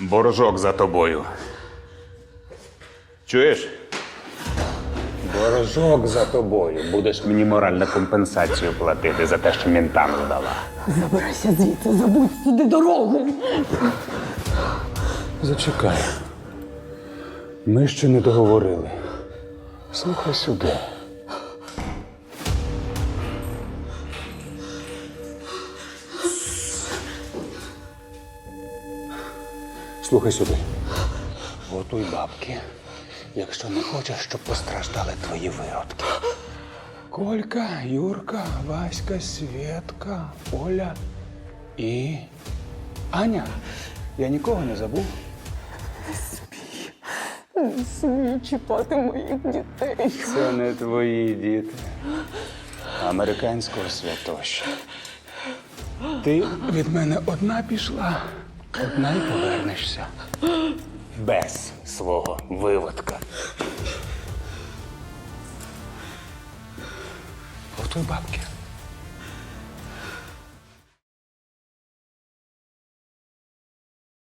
Боржок за тобою. Чуєш? Боржок за тобою. Будеш мені моральну компенсацію платити за те, що ментам здала. Забирайся звідси, забудь сюди дорогу. Зачекай. Ми ще не договорили. Слухай сюди. Слухай сюди. Готуй бабки, якщо не хочеш, щоб постраждали твої виродки. Колька, Юрка, Васька, Свєтка, Оля і Аня. Я нікого не забув. Не смій чіпати моїх дітей. Це не твої діти. Американського святоща. Ти від мене одна пішла, одна й повернешся. Без свого виводка. Готуй бабки.